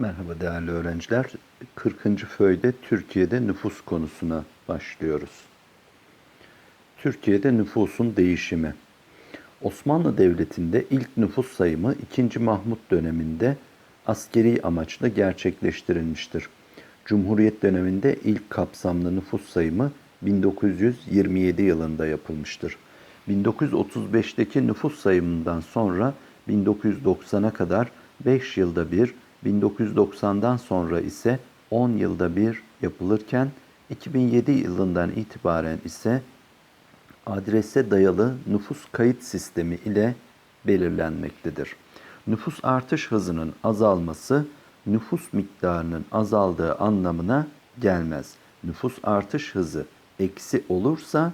Merhaba değerli öğrenciler. 40. föyde Türkiye'de nüfus konusuna başlıyoruz. Türkiye'de nüfusun değişimi. Osmanlı Devleti'nde ilk nüfus sayımı 2. Mahmut döneminde askeri amaçla gerçekleştirilmiştir. Cumhuriyet döneminde ilk kapsamlı nüfus sayımı 1927 yılında yapılmıştır. 1935'teki nüfus sayımından sonra 1990'a kadar 5 yılda bir, 1990'dan sonra ise 10 yılda bir yapılırken 2007 yılından itibaren ise adrese dayalı nüfus kayıt sistemi ile belirlenmektedir. Nüfus artış hızının azalması nüfus miktarının azaldığı anlamına gelmez. Nüfus artış hızı eksi olursa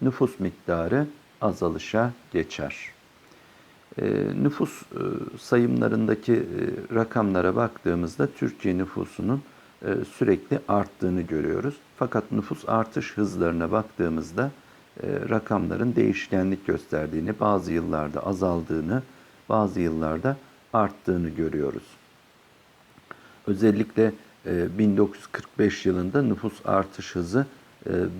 nüfus miktarı azalışa geçer. E, nüfus e, sayımlarındaki e, rakamlara baktığımızda Türkiye nüfusunun sürekli arttığını görüyoruz. Fakat nüfus artış hızlarına baktığımızda rakamların değişkenlik gösterdiğini, bazı yıllarda azaldığını, bazı yıllarda arttığını görüyoruz. Özellikle e, 1945 yılında nüfus artış hızı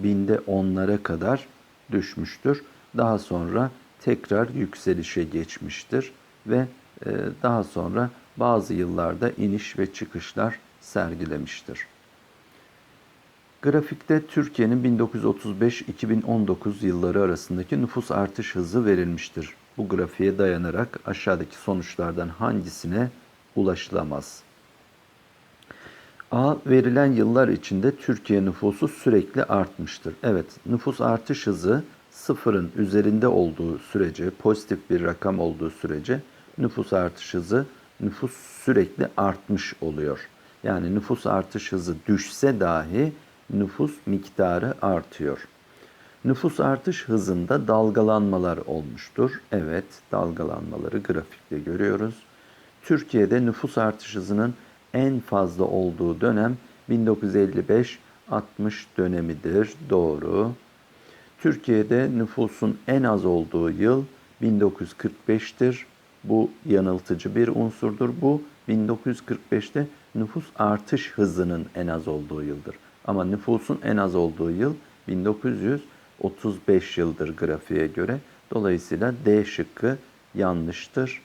binde onlara kadar düşmüştür. Daha sonra tekrar yükselişe geçmiştir ve e, daha sonra bazı yıllarda iniş ve çıkışlar sergilemiştir. Grafikte Türkiye'nin 1935-2019 yılları arasındaki nüfus artış hızı verilmiştir. Bu grafiğe dayanarak aşağıdaki sonuçlardan hangisine ulaşılamaz? A. Verilen yıllar içinde Türkiye nüfusu sürekli artmıştır. Evet, nüfus artış hızı sıfırın üzerinde olduğu sürece, pozitif bir rakam olduğu sürece nüfus artış hızı nüfus sürekli artmış oluyor. Yani nüfus artış hızı düşse dahi nüfus miktarı artıyor. Nüfus artış hızında dalgalanmalar olmuştur. Evet, dalgalanmaları grafikte görüyoruz. Türkiye'de nüfus artış hızının en fazla olduğu dönem 1955-60 dönemidir. Doğru. Türkiye'de nüfusun en az olduğu yıl 1945'tir. Bu yanıltıcı bir unsurdur. Bu 1945'te nüfus artış hızının en az olduğu yıldır. Ama nüfusun en az olduğu yıl 1935 yıldır grafiğe göre. Dolayısıyla D şıkkı yanlıştır.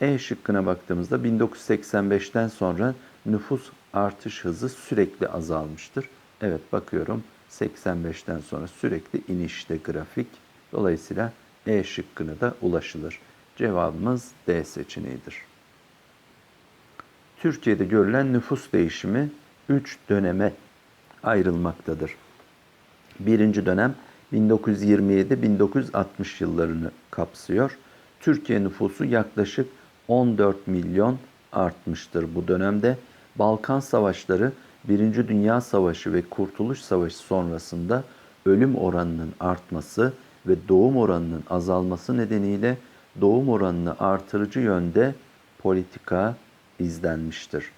E şıkkına baktığımızda 1985'ten sonra nüfus artış hızı sürekli azalmıştır. Evet bakıyorum 85'ten sonra sürekli inişte grafik. Dolayısıyla E şıkkına da ulaşılır. Cevabımız D seçeneğidir. Türkiye'de görülen nüfus değişimi 3 döneme ayrılmaktadır. Birinci dönem 1927-1960 yıllarını kapsıyor. Türkiye nüfusu yaklaşık 14 milyon artmıştır bu dönemde. Balkan Savaşları, Birinci Dünya Savaşı ve Kurtuluş Savaşı sonrasında ölüm oranının artması ve doğum oranının azalması nedeniyle doğum oranını artırıcı yönde politika izlenmiştir.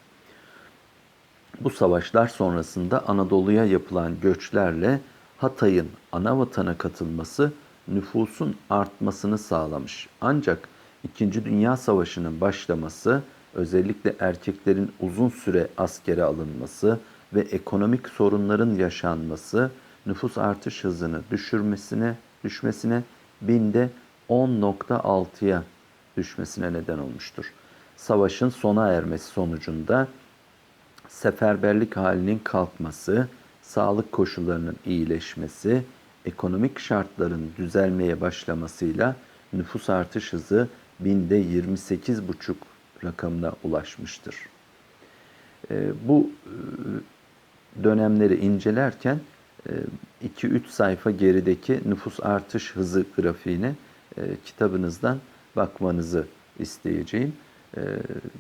Bu savaşlar sonrasında Anadolu'ya yapılan göçlerle Hatay'ın ana vatana katılması nüfusun artmasını sağlamış. Ancak İkinci Dünya Savaşı'nın başlaması, özellikle erkeklerin uzun süre askere alınması ve ekonomik sorunların yaşanması nüfus artış hızını düşürmesine, düşmesine binde 10.6'ya düşmesine neden olmuştur. Savaşın sona ermesi sonucunda seferberlik halinin kalkması, sağlık koşullarının iyileşmesi, ekonomik şartların düzelmeye başlamasıyla nüfus artış hızı binde 28,5 rakamına ulaşmıştır. Bu dönemleri incelerken 2-3 sayfa gerideki nüfus artış hızı grafiğine kitabınızdan bakmanızı isteyeceğim.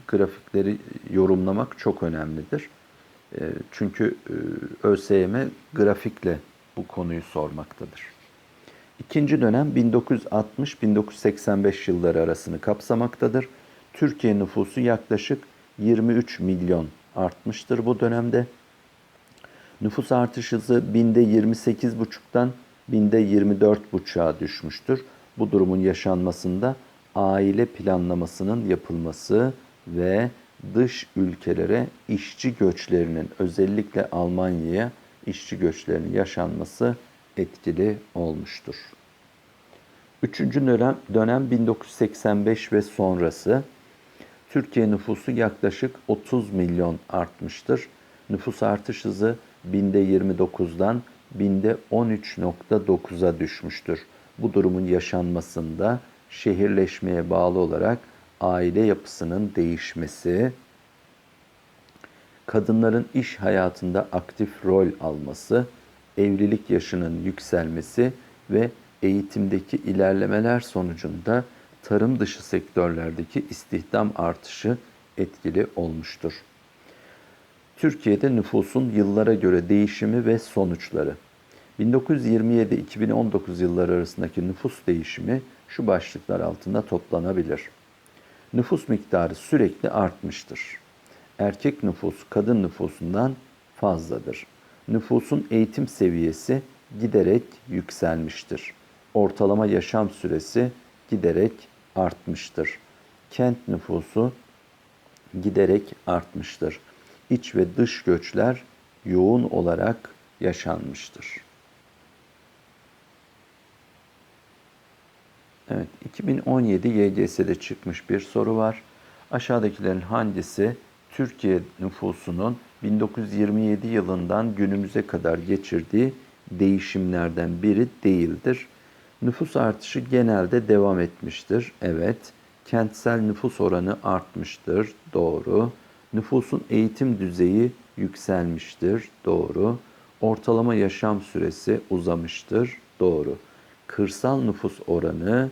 Grafikleri yorumlamak çok önemlidir. Çünkü ÖSYM grafikle bu konuyu sormaktadır. İkinci dönem 1960-1985 yılları arasını kapsamaktadır. Türkiye nüfusu yaklaşık 23 milyon artmıştır bu dönemde. Nüfus artış hızı binde 28,5'tan binde 24,5'a düşmüştür. Bu durumun yaşanmasında aile planlamasının yapılması ve dış ülkelere işçi göçlerinin özellikle Almanya'ya işçi göçlerinin yaşanması etkili olmuştur. Üçüncü dönem, dönem 1985 ve sonrası. Türkiye nüfusu yaklaşık 30 milyon artmıştır. Nüfus artış hızı binde 29'dan binde 13.9'a düşmüştür. Bu durumun yaşanmasında şehirleşmeye bağlı olarak aile yapısının değişmesi, kadınların iş hayatında aktif rol alması, evlilik yaşının yükselmesi ve eğitimdeki ilerlemeler sonucunda tarım dışı sektörlerdeki istihdam artışı etkili olmuştur. Türkiye'de nüfusun yıllara göre değişimi ve sonuçları. 1927-2019 yılları arasındaki nüfus değişimi şu başlıklar altında toplanabilir. Nüfus miktarı sürekli artmıştır. Erkek nüfus kadın nüfusundan fazladır. Nüfusun eğitim seviyesi giderek yükselmiştir. Ortalama yaşam süresi giderek artmıştır. Kent nüfusu giderek artmıştır. İç ve dış göçler yoğun olarak yaşanmıştır. Evet, 2017 YGS'de çıkmış bir soru var. Aşağıdakilerin hangisi Türkiye nüfusunun 1927 yılından günümüze kadar geçirdiği değişimlerden biri değildir? Nüfus artışı genelde devam etmiştir. Evet. Kentsel nüfus oranı artmıştır. Doğru. Nüfusun eğitim düzeyi yükselmiştir. Doğru. Ortalama yaşam süresi uzamıştır. Doğru. Kırsal nüfus oranı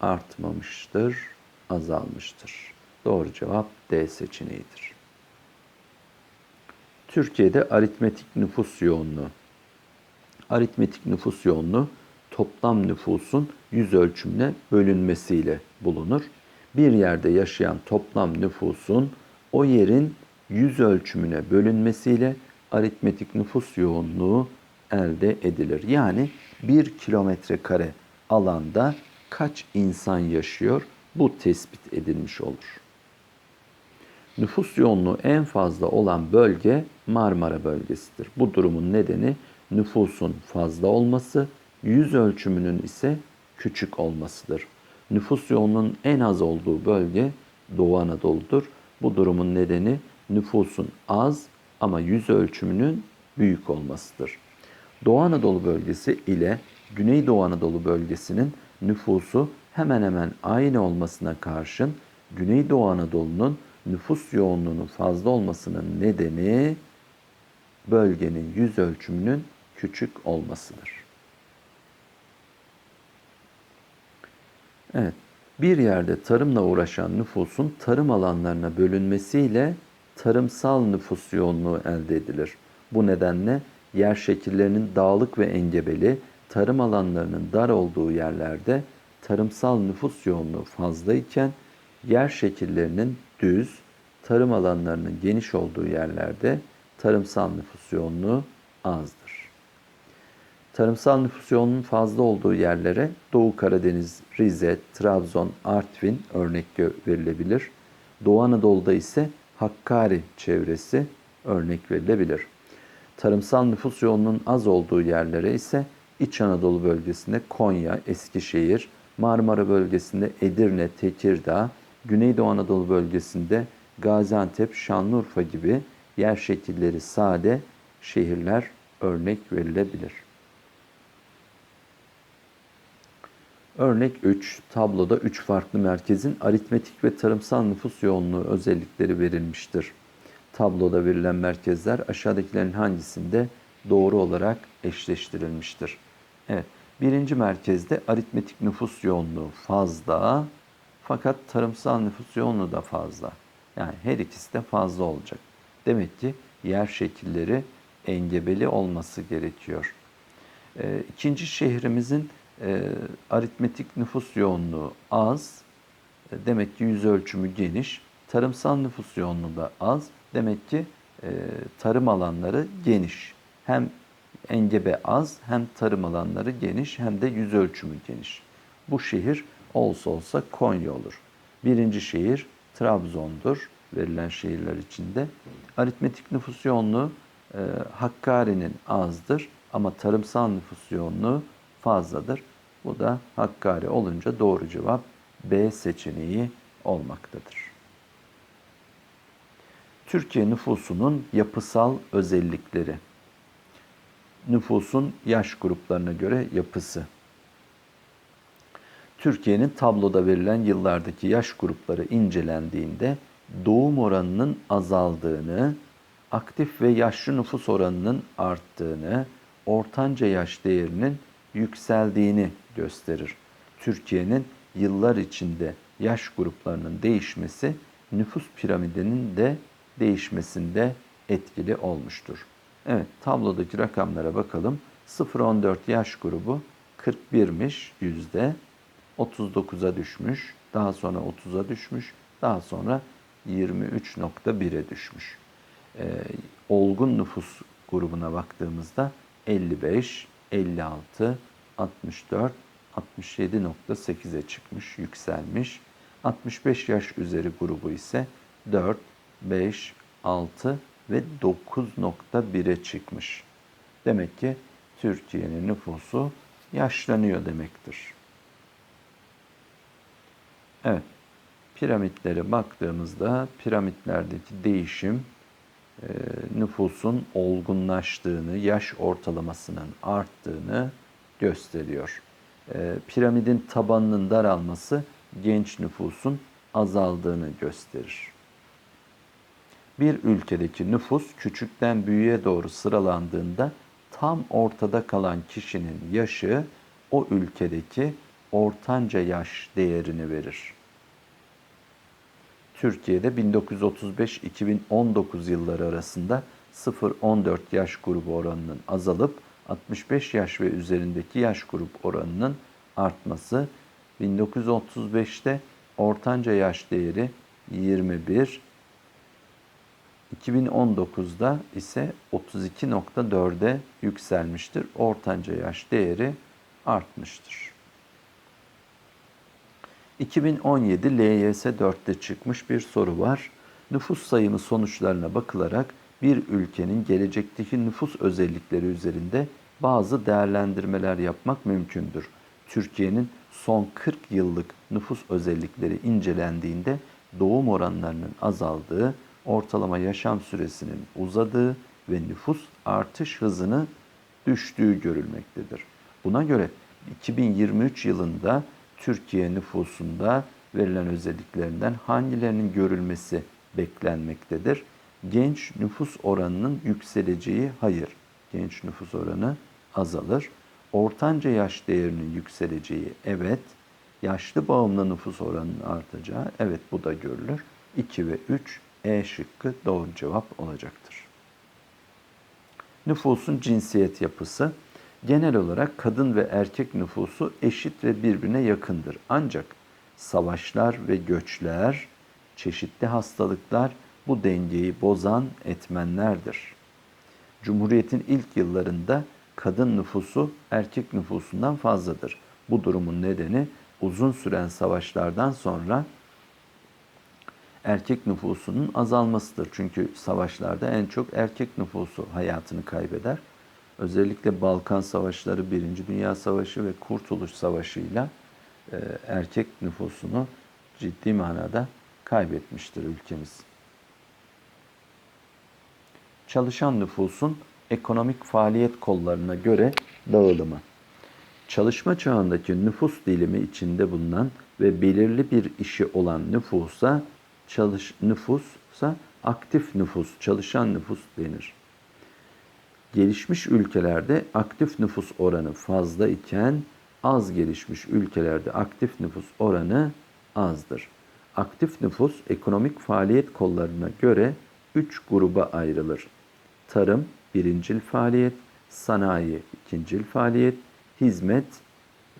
artmamıştır, azalmıştır. Doğru cevap D seçeneğidir. Türkiye'de aritmetik nüfus yoğunluğu. Aritmetik nüfus yoğunluğu toplam nüfusun yüz ölçümüne bölünmesiyle bulunur. Bir yerde yaşayan toplam nüfusun o yerin yüz ölçümüne bölünmesiyle aritmetik nüfus yoğunluğu elde edilir. Yani bir kilometre kare alanda kaç insan yaşıyor bu tespit edilmiş olur. Nüfus yoğunluğu en fazla olan bölge Marmara bölgesidir. Bu durumun nedeni nüfusun fazla olması, yüz ölçümünün ise küçük olmasıdır. Nüfus yoğunluğunun en az olduğu bölge Doğu Anadolu'dur. Bu durumun nedeni nüfusun az ama yüz ölçümünün büyük olmasıdır. Doğu Anadolu bölgesi ile Güneydoğu Anadolu bölgesinin nüfusu hemen hemen aynı olmasına karşın Güneydoğu Anadolu'nun nüfus yoğunluğunun fazla olmasının nedeni bölgenin yüz ölçümünün küçük olmasıdır. Evet, bir yerde tarımla uğraşan nüfusun tarım alanlarına bölünmesiyle tarımsal nüfus yoğunluğu elde edilir. Bu nedenle yer şekillerinin dağlık ve engebeli, tarım alanlarının dar olduğu yerlerde tarımsal nüfus yoğunluğu fazla iken yer şekillerinin düz, tarım alanlarının geniş olduğu yerlerde tarımsal nüfus yoğunluğu azdır. Tarımsal nüfus yoğunluğunun fazla olduğu yerlere Doğu Karadeniz, Rize, Trabzon, Artvin örnek verilebilir. Doğu Anadolu'da ise Hakkari çevresi örnek verilebilir. Tarımsal nüfus yoğunluğunun az olduğu yerlere ise İç Anadolu bölgesinde Konya, Eskişehir, Marmara bölgesinde Edirne, Tekirdağ, Güneydoğu Anadolu bölgesinde Gaziantep, Şanlıurfa gibi yer şekilleri sade şehirler örnek verilebilir. Örnek 3. Tabloda 3 farklı merkezin aritmetik ve tarımsal nüfus yoğunluğu özellikleri verilmiştir. Tabloda verilen merkezler aşağıdakilerin hangisinde doğru olarak eşleştirilmiştir? Evet. Birinci merkezde aritmetik nüfus yoğunluğu fazla fakat tarımsal nüfus yoğunluğu da fazla. Yani her ikisi de fazla olacak. Demek ki yer şekilleri engebeli olması gerekiyor. E, ikinci şehrimizin e, aritmetik nüfus yoğunluğu az. E, demek ki yüz ölçümü geniş. Tarımsal nüfus yoğunluğu da az. Demek ki e, tarım alanları geniş. Hem engebe az, hem tarım alanları geniş, hem de yüz ölçümü geniş. Bu şehir olsa olsa Konya olur. Birinci şehir Trabzon'dur. verilen şehirler içinde. Aritmetik nüfus yoğunluğu e, Hakkari'nin azdır ama tarımsal nüfus yoğunluğu fazladır. Bu da Hakkari olunca doğru cevap B seçeneği olmaktadır. Türkiye nüfusunun yapısal özellikleri. Nüfusun yaş gruplarına göre yapısı. Türkiye'nin tabloda verilen yıllardaki yaş grupları incelendiğinde doğum oranının azaldığını, aktif ve yaşlı nüfus oranının arttığını, ortanca yaş değerinin yükseldiğini gösterir. Türkiye'nin yıllar içinde yaş gruplarının değişmesi nüfus piramidinin de değişmesinde etkili olmuştur. Evet, tablodaki rakamlara bakalım. 0-14 yaş grubu 41'miş yüzde. 39'a düşmüş, daha sonra 30'a düşmüş, daha sonra 23.1'e düşmüş. Ee, olgun nüfus grubuna baktığımızda 55, 56, 64, 67.8'e çıkmış, yükselmiş. 65 yaş üzeri grubu ise 4, 5, 6 ve 9.1'e çıkmış. Demek ki Türkiye'nin nüfusu yaşlanıyor demektir. Evet, piramitlere baktığımızda piramitlerdeki değişim e, nüfusun olgunlaştığını, yaş ortalamasının arttığını gösteriyor. E, piramidin tabanının daralması genç nüfusun azaldığını gösterir. Bir ülkedeki nüfus küçükten büyüğe doğru sıralandığında tam ortada kalan kişinin yaşı o ülkedeki ortanca yaş değerini verir. Türkiye'de 1935-2019 yılları arasında 0-14 yaş grubu oranının azalıp 65 yaş ve üzerindeki yaş grup oranının artması 1935'te ortanca yaş değeri 21, 2019'da ise 32.4'e yükselmiştir. Ortanca yaş değeri artmıştır. 2017 LYS 4'te çıkmış bir soru var. Nüfus sayımı sonuçlarına bakılarak bir ülkenin gelecekteki nüfus özellikleri üzerinde bazı değerlendirmeler yapmak mümkündür. Türkiye'nin son 40 yıllık nüfus özellikleri incelendiğinde doğum oranlarının azaldığı, ortalama yaşam süresinin uzadığı ve nüfus artış hızını düştüğü görülmektedir. Buna göre 2023 yılında Türkiye nüfusunda verilen özelliklerinden hangilerinin görülmesi beklenmektedir? Genç nüfus oranının yükseleceği hayır. Genç nüfus oranı azalır. Ortanca yaş değerinin yükseleceği evet. Yaşlı bağımlı nüfus oranının artacağı evet bu da görülür. 2 ve 3 E şıkkı doğru cevap olacaktır. Nüfusun cinsiyet yapısı genel olarak kadın ve erkek nüfusu eşit ve birbirine yakındır. Ancak savaşlar ve göçler, çeşitli hastalıklar bu dengeyi bozan etmenlerdir. Cumhuriyetin ilk yıllarında kadın nüfusu erkek nüfusundan fazladır. Bu durumun nedeni uzun süren savaşlardan sonra erkek nüfusunun azalmasıdır. Çünkü savaşlarda en çok erkek nüfusu hayatını kaybeder. Özellikle Balkan Savaşları, Birinci Dünya Savaşı ve Kurtuluş Savaşı'yla e, erkek nüfusunu ciddi manada kaybetmiştir ülkemiz. Çalışan nüfusun ekonomik faaliyet kollarına göre dağılımı. Çalışma çağındaki nüfus dilimi içinde bulunan ve belirli bir işi olan nüfusa çalış nüfussa aktif nüfus, çalışan nüfus denir. Gelişmiş ülkelerde aktif nüfus oranı fazla iken az gelişmiş ülkelerde aktif nüfus oranı azdır. Aktif nüfus ekonomik faaliyet kollarına göre 3 gruba ayrılır. Tarım birincil faaliyet, sanayi ikincil faaliyet, hizmet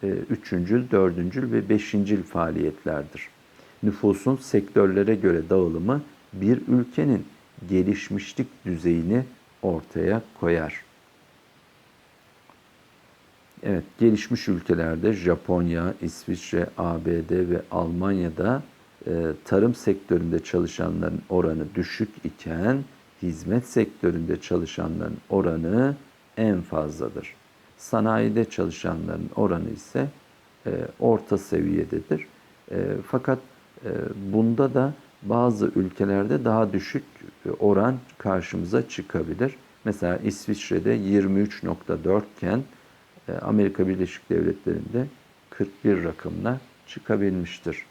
e, üçüncül, dördüncül ve beşincil faaliyetlerdir. Nüfusun sektörlere göre dağılımı bir ülkenin gelişmişlik düzeyini ortaya koyar. Evet, gelişmiş ülkelerde Japonya, İsviçre, ABD ve Almanya'da e, tarım sektöründe çalışanların oranı düşük iken hizmet sektöründe çalışanların oranı en fazladır. Sanayide çalışanların oranı ise e, orta seviyededir. E, fakat e, bunda da bazı ülkelerde daha düşük oran karşımıza çıkabilir. Mesela İsviçre'de 23.4 iken e, Amerika Birleşik Devletleri'nde 41 rakamına çıkabilmiştir.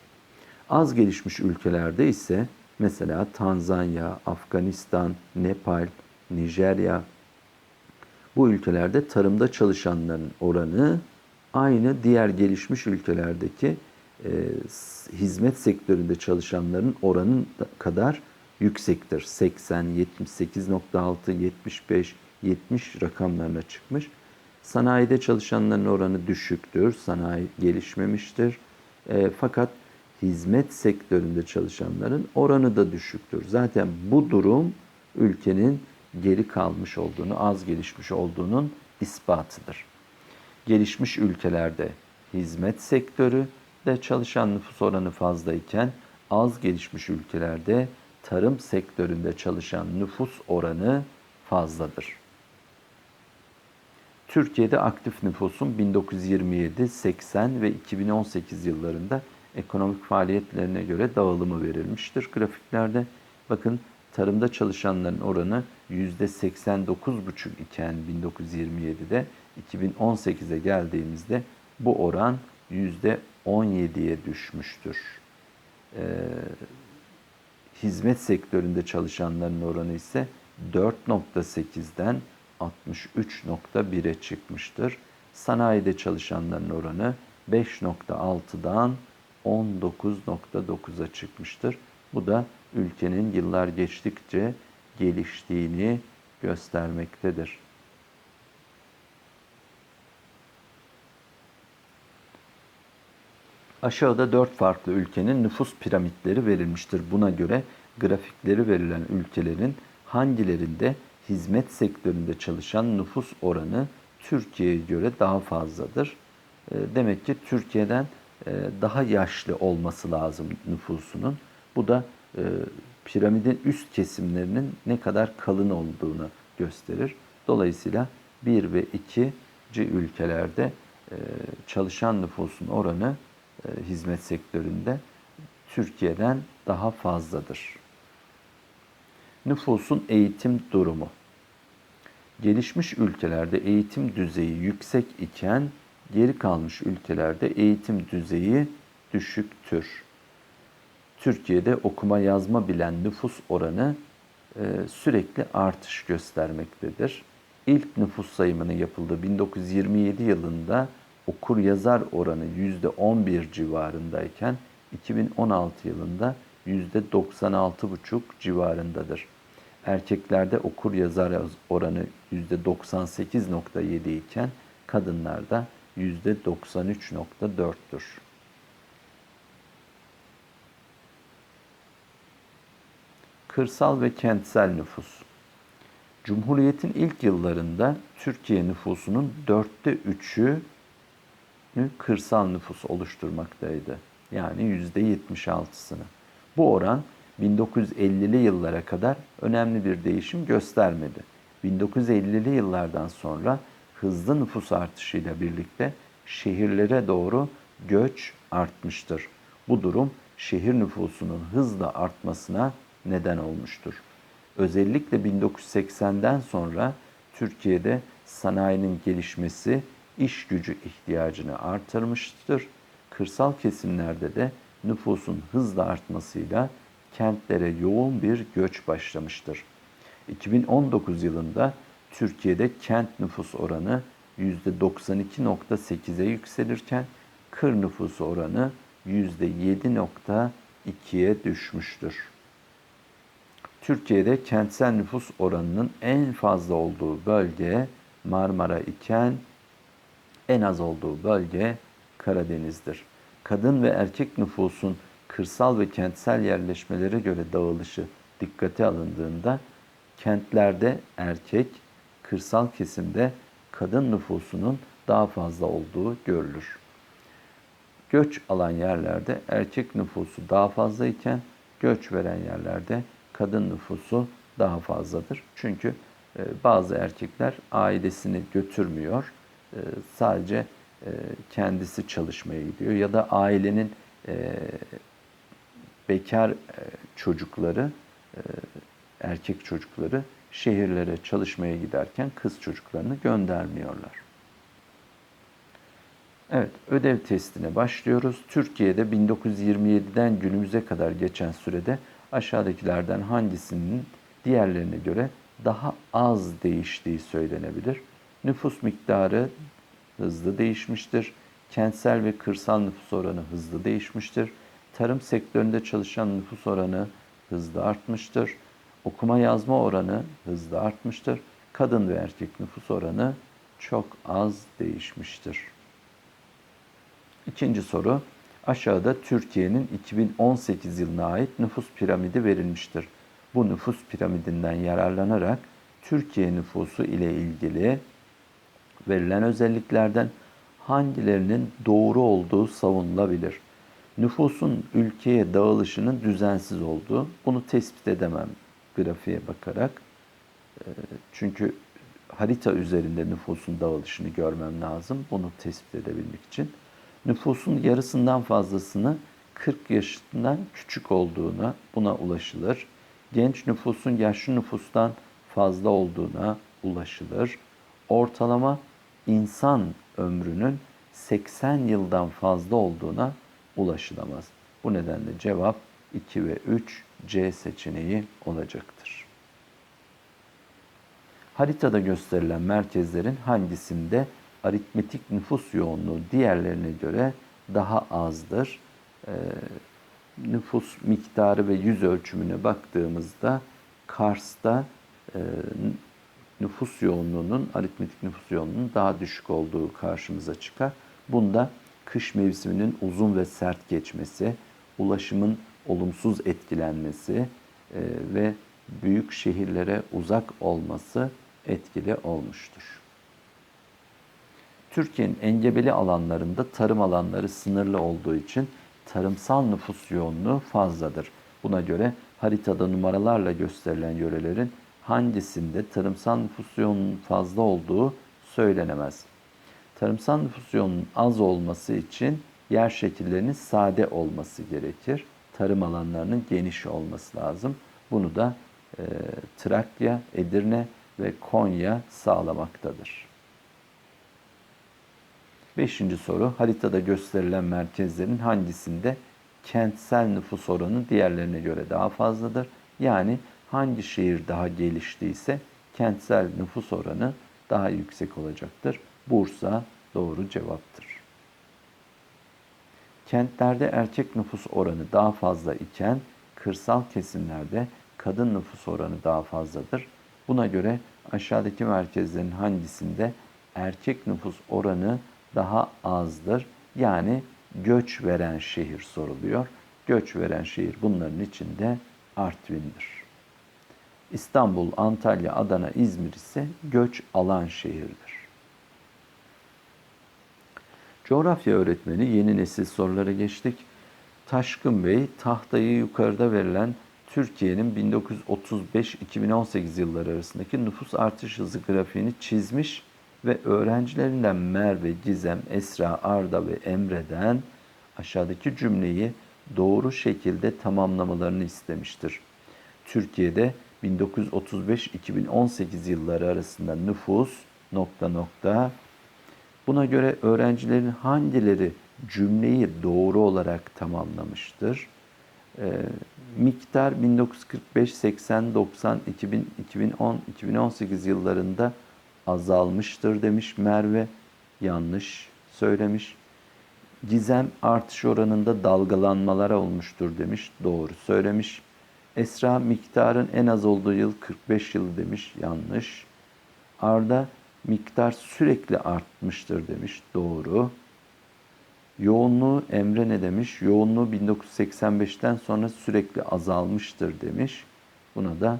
Az gelişmiş ülkelerde ise mesela Tanzanya, Afganistan, Nepal, Nijerya bu ülkelerde tarımda çalışanların oranı aynı diğer gelişmiş ülkelerdeki e, hizmet sektöründe çalışanların oranın kadar yüksektir. 80, 78.6, 75, 70 rakamlarına çıkmış. Sanayide çalışanların oranı düşüktür. Sanayi gelişmemiştir. E, fakat hizmet sektöründe çalışanların oranı da düşüktür. Zaten bu durum ülkenin geri kalmış olduğunu, az gelişmiş olduğunun ispatıdır. Gelişmiş ülkelerde hizmet sektörü de çalışan nüfus oranı fazlayken az gelişmiş ülkelerde tarım sektöründe çalışan nüfus oranı fazladır. Türkiye'de aktif nüfusun 1927, 80 ve 2018 yıllarında ekonomik faaliyetlerine göre dağılımı verilmiştir grafiklerde. Bakın tarımda çalışanların oranı %89,5 iken 1927'de 2018'e geldiğimizde bu oran %17'ye düşmüştür. Ee, hizmet sektöründe çalışanların oranı ise 4.8'den 63.1'e çıkmıştır. Sanayide çalışanların oranı 5.6'dan 19.9'a çıkmıştır. Bu da ülkenin yıllar geçtikçe geliştiğini göstermektedir. Aşağıda dört farklı ülkenin nüfus piramitleri verilmiştir. Buna göre grafikleri verilen ülkelerin hangilerinde hizmet sektöründe çalışan nüfus oranı Türkiye'ye göre daha fazladır. Ee, demek ki Türkiye'den daha yaşlı olması lazım nüfusunun. Bu da e, piramidin üst kesimlerinin ne kadar kalın olduğunu gösterir. Dolayısıyla 1 ve 2. ülkelerde e, çalışan nüfusun oranı hizmet sektöründe Türkiye'den daha fazladır. Nüfusun eğitim durumu. Gelişmiş ülkelerde eğitim düzeyi yüksek iken geri kalmış ülkelerde eğitim düzeyi düşüktür. Türkiye'de okuma yazma bilen nüfus oranı e, sürekli artış göstermektedir. İlk nüfus sayımının yapıldığı 1927 yılında okur yazar oranı %11 civarındayken 2016 yılında %96,5 civarındadır. Erkeklerde okur yazar oranı %98,7 iken kadınlarda %93,4'tür. Kırsal ve kentsel nüfus. Cumhuriyetin ilk yıllarında Türkiye nüfusunun dörtte üçü kırsal nüfus oluşturmaktaydı. Yani yüzde 76'sını. Bu oran 1950'li yıllara kadar önemli bir değişim göstermedi. 1950'li yıllardan sonra hızlı nüfus artışıyla birlikte şehirlere doğru göç artmıştır. Bu durum şehir nüfusunun hızla artmasına neden olmuştur. Özellikle 1980'den sonra Türkiye'de sanayinin gelişmesi iş gücü ihtiyacını artırmıştır. Kırsal kesimlerde de nüfusun hızla artmasıyla kentlere yoğun bir göç başlamıştır. 2019 yılında Türkiye'de kent nüfus oranı %92.8'e yükselirken kır nüfusu oranı %7.2'ye düşmüştür. Türkiye'de kentsel nüfus oranının en fazla olduğu bölge Marmara iken en az olduğu bölge Karadeniz'dir. Kadın ve erkek nüfusun kırsal ve kentsel yerleşmelere göre dağılışı dikkate alındığında kentlerde erkek, kırsal kesimde kadın nüfusunun daha fazla olduğu görülür. Göç alan yerlerde erkek nüfusu daha fazla iken göç veren yerlerde kadın nüfusu daha fazladır. Çünkü e, bazı erkekler ailesini götürmüyor. E, sadece e, kendisi çalışmaya gidiyor ya da ailenin bekar çocukları, erkek çocukları şehirlere çalışmaya giderken kız çocuklarını göndermiyorlar. Evet, ödev testine başlıyoruz. Türkiye'de 1927'den günümüze kadar geçen sürede aşağıdakilerden hangisinin diğerlerine göre daha az değiştiği söylenebilir. Nüfus miktarı hızlı değişmiştir. Kentsel ve kırsal nüfus oranı hızlı değişmiştir. Tarım sektöründe çalışan nüfus oranı hızlı artmıştır. Okuma yazma oranı hızlı artmıştır. Kadın ve erkek nüfus oranı çok az değişmiştir. İkinci soru. Aşağıda Türkiye'nin 2018 yılına ait nüfus piramidi verilmiştir. Bu nüfus piramidinden yararlanarak Türkiye nüfusu ile ilgili verilen özelliklerden hangilerinin doğru olduğu savunulabilir. Nüfusun ülkeye dağılışının düzensiz olduğu, bunu tespit edemem grafiğe bakarak. Ee, çünkü harita üzerinde nüfusun dağılışını görmem lazım, bunu tespit edebilmek için. Nüfusun yarısından fazlasını 40 yaşından küçük olduğuna, buna ulaşılır. Genç nüfusun yaşlı nüfustan fazla olduğuna ulaşılır. Ortalama insan ömrünün 80 yıldan fazla olduğuna ulaşılamaz. Bu nedenle cevap 2 ve 3 C seçeneği olacaktır. Haritada gösterilen merkezlerin hangisinde aritmetik nüfus yoğunluğu diğerlerine göre daha azdır? Ee, nüfus miktarı ve yüz ölçümüne baktığımızda Kars'ta e, nüfus yoğunluğunun, aritmetik nüfus yoğunluğunun daha düşük olduğu karşımıza çıkar. Bunda kış mevsiminin uzun ve sert geçmesi, ulaşımın olumsuz etkilenmesi e, ve büyük şehirlere uzak olması etkili olmuştur. Türkiye'nin engebeli alanlarında tarım alanları sınırlı olduğu için tarımsal nüfus yoğunluğu fazladır. Buna göre haritada numaralarla gösterilen yörelerin hangisinde tarımsal nüfus yoğunluğunun fazla olduğu söylenemez. Tarımsal nüfus yoğunluğunun az olması için yer şekillerinin sade olması gerekir. Tarım alanlarının geniş olması lazım. Bunu da e, Trakya, Edirne ve Konya sağlamaktadır. Beşinci soru, haritada gösterilen merkezlerin hangisinde kentsel nüfus oranı diğerlerine göre daha fazladır? Yani hangi şehir daha geliştiyse kentsel nüfus oranı daha yüksek olacaktır. Bursa doğru cevaptır. Kentlerde erkek nüfus oranı daha fazla iken kırsal kesimlerde kadın nüfus oranı daha fazladır. Buna göre aşağıdaki merkezlerin hangisinde erkek nüfus oranı daha azdır? Yani göç veren şehir soruluyor. Göç veren şehir bunların içinde Artvin'dir. İstanbul, Antalya, Adana, İzmir ise göç alan şehirdir. Coğrafya öğretmeni yeni nesil sorulara geçtik. Taşkın Bey tahtayı yukarıda verilen Türkiye'nin 1935-2018 yılları arasındaki nüfus artış hızı grafiğini çizmiş ve öğrencilerinden Merve, Gizem, Esra, Arda ve Emre'den aşağıdaki cümleyi doğru şekilde tamamlamalarını istemiştir. Türkiye'de 1935-2018 yılları arasında nüfus nokta nokta buna göre öğrencilerin hangileri cümleyi doğru olarak tamamlamıştır? Ee, miktar 1945, 80, 90, 2000, 2010, 2018 yıllarında azalmıştır demiş Merve. Yanlış söylemiş. Gizem artış oranında dalgalanmalar olmuştur demiş. Doğru söylemiş. Esra miktarın en az olduğu yıl 45 yıl demiş. Yanlış. Arda miktar sürekli artmıştır demiş. Doğru. Yoğunluğu Emre ne demiş? Yoğunluğu 1985'ten sonra sürekli azalmıştır demiş. Buna da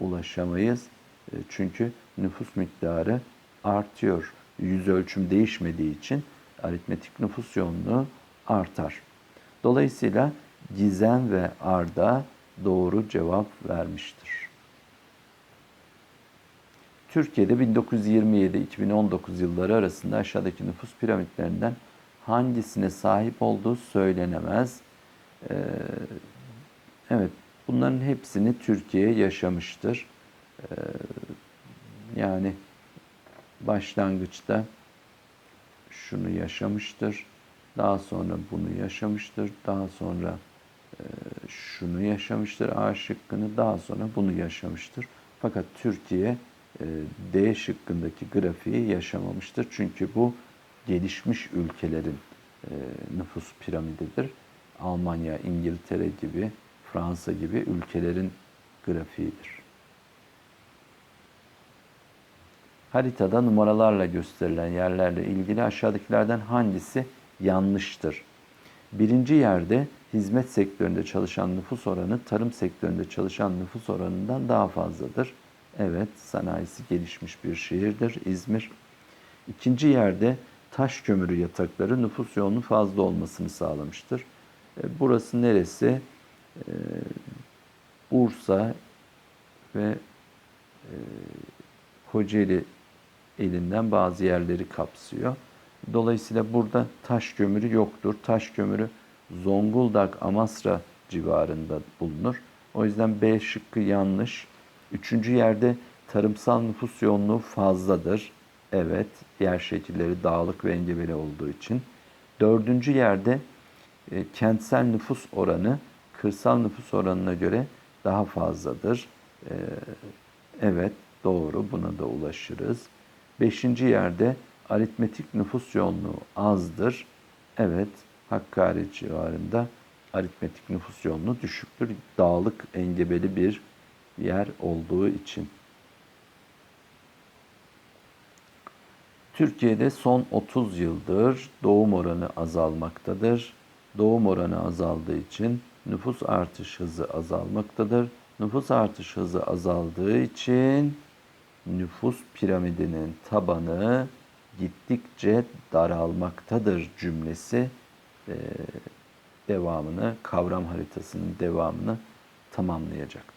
ulaşamayız. E, çünkü nüfus miktarı artıyor. Yüz ölçüm değişmediği için aritmetik nüfus yoğunluğu artar. Dolayısıyla Gizem ve Arda doğru cevap vermiştir. Türkiye'de 1927-2019 yılları arasında aşağıdaki nüfus piramitlerinden hangisine sahip olduğu söylenemez. Ee, evet, bunların hepsini Türkiye yaşamıştır. Ee, yani başlangıçta şunu yaşamıştır. Daha sonra bunu yaşamıştır. Daha sonra e, şunu yaşamıştır. A şıkkını daha sonra bunu yaşamıştır. Fakat Türkiye D şıkkındaki grafiği yaşamamıştır. Çünkü bu gelişmiş ülkelerin e, nüfus piramididir. Almanya, İngiltere gibi, Fransa gibi ülkelerin grafiğidir. Haritada numaralarla gösterilen yerlerle ilgili aşağıdakilerden hangisi yanlıştır? Birinci yerde hizmet sektöründe çalışan nüfus oranı tarım sektöründe çalışan nüfus oranından daha fazladır. Evet, sanayisi gelişmiş bir şehirdir İzmir. İkinci yerde taş kömürü yatakları nüfus yoğunluğu fazla olmasını sağlamıştır. E, Burası neresi? E, Bursa ve e, Kocaeli elinden bazı yerleri kapsıyor. Dolayısıyla burada taş kömürü yoktur. Taş kömürü Zonguldak, Amasra civarında bulunur. O yüzden B şıkkı yanlış. Üçüncü yerde tarımsal nüfus yoğunluğu fazladır. Evet, yer şekilleri dağlık ve engebeli olduğu için. Dördüncü yerde e, kentsel nüfus oranı kırsal nüfus oranına göre daha fazladır. E, evet, doğru. Buna da ulaşırız. Beşinci yerde aritmetik nüfus yoğunluğu azdır. Evet, Hakkari civarında aritmetik nüfus yoğunluğu düşüktür. Dağlık, engebeli bir yer olduğu için. Türkiye'de son 30 yıldır doğum oranı azalmaktadır. Doğum oranı azaldığı için nüfus artış hızı azalmaktadır. Nüfus artış hızı azaldığı için nüfus piramidinin tabanı gittikçe daralmaktadır cümlesi devamını, kavram haritasının devamını tamamlayacaktır.